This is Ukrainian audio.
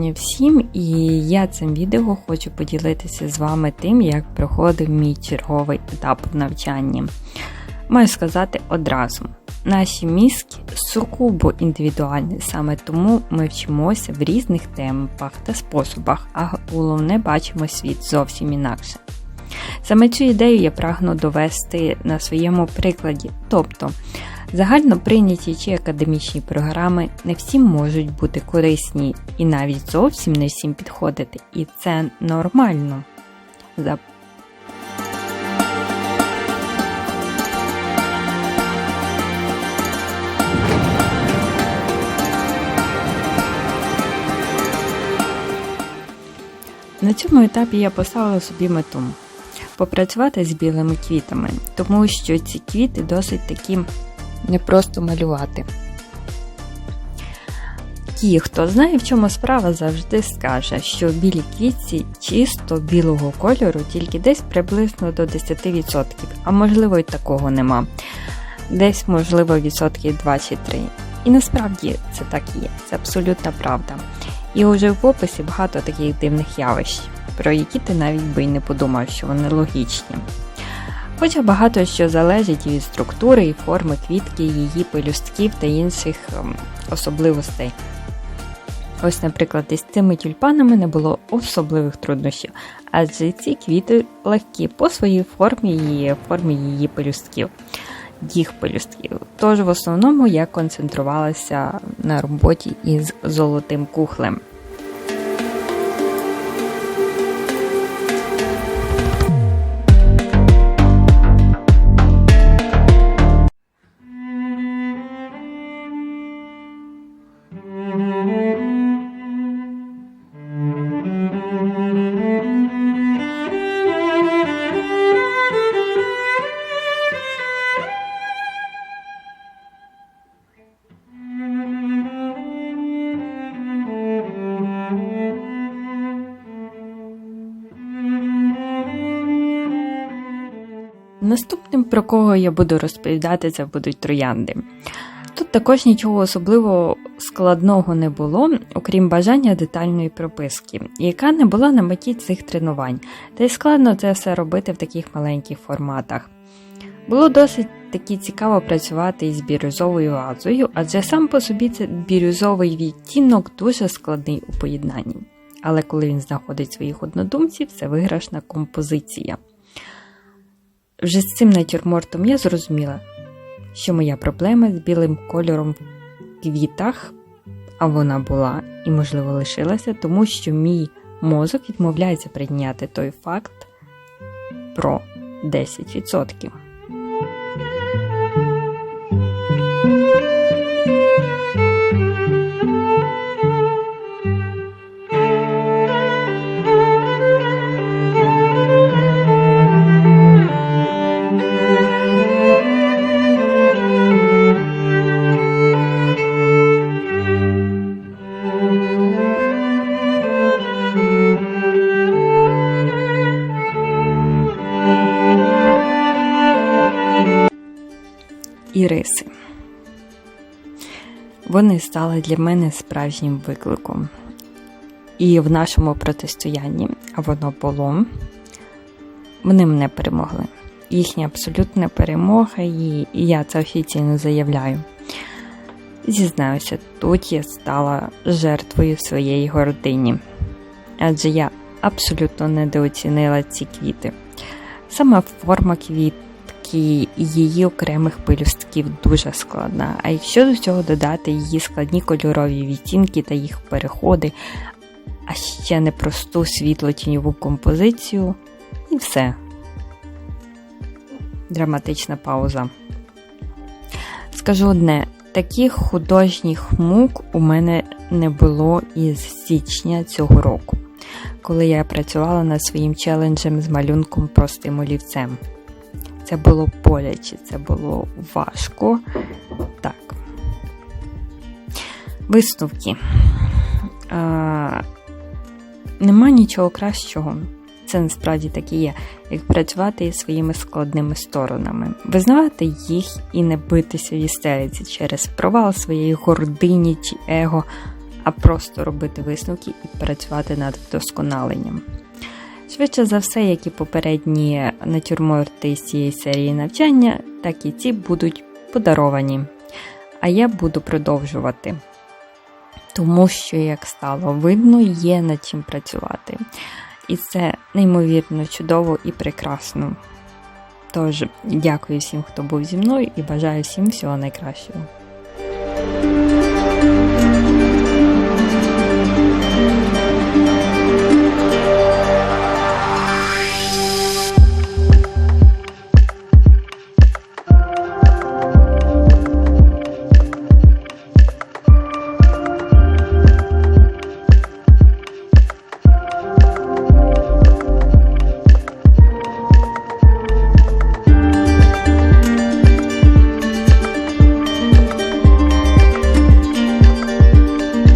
Мої всім, і я цим відео хочу поділитися з вами тим, як проходив мій черговий етап в навчанні. Маю сказати одразу: наші мізки сукубо індивідуальні, саме тому ми вчимося в різних темпах та способах, а головне бачимо світ зовсім інакше. Саме цю ідею я прагну довести на своєму прикладі. Тобто, загально прийняті чи академічні програми не всім можуть бути корисні і навіть зовсім не всім підходити. І це нормально. На цьому етапі я поставила собі мету попрацювати з білими квітами, тому що ці квіти досить такі не просто малювати. Ті, хто знає, в чому справа, завжди скаже, що білі квітці чисто білого кольору тільки десь приблизно до 10%, а можливо і такого нема. Десь, можливо, відсотки 2 чи 3. І насправді це так і є, це абсолютна правда. І уже в описі багато таких дивних явищ, про які ти навіть би й не подумав, що вони логічні. Хоча багато що залежить від структури і форми квітки, її пелюстків та інших ем, особливостей. Ось, наприклад, із цими тюльпанами не було особливих труднощів, адже ці квіти легкі по своїй формі і формі її пелюстків, їх пелюстків. Тож в основному я концентрувалася на роботі із золотим кухлем. Наступним, про кого я буду розповідати, це будуть троянди. Тут також нічого особливо складного не було, окрім бажання детальної прописки, яка не була на меті цих тренувань, та й складно це все робити в таких маленьких форматах. Було досить таки цікаво працювати із бірюзовою газою, адже сам по собі це бірюзовий відтінок дуже складний у поєднанні. Але коли він знаходить своїх однодумців, це виграшна композиція. Вже з цим натюрмортом я зрозуміла, що моя проблема з білим кольором в квітах, а вона була і, можливо, лишилася, тому що мій мозок відмовляється прийняти той факт про 10%. І риси. Вони стали для мене справжнім викликом. І в нашому протистоянні, а воно було, вони мене перемогли. Їхня абсолютна перемога, і я це офіційно заявляю. Зізнаюся, тут я стала жертвою своєї гордині, адже я абсолютно недооцінила ці квіти. Саме форма квіт і її окремих пелюстків дуже складна. А якщо до цього додати її складні кольорові відтінки та їх переходи, а ще непросту світло-тіньову композицію, і все. Драматична пауза. Скажу одне: таких художніх мук у мене не було із січня цього року, коли я працювала над своїм челенджем з малюнком простим олівцем. Це було боляче, це було важко. Так. Висновки. А, Нема нічого кращого. Це насправді так і є, як працювати своїми складними сторонами, визнавати їх і не битися в істериці через провал своєї гордині чи его, а просто робити висновки і працювати над вдосконаленням. Швидше за все, як і попередні натюрморти з цієї серії навчання, так і ці будуть подаровані. А я буду продовжувати. Тому що, як стало видно, є над чим працювати. І це неймовірно чудово і прекрасно. Тож, дякую всім, хто був зі мною, і бажаю всім всього найкращого.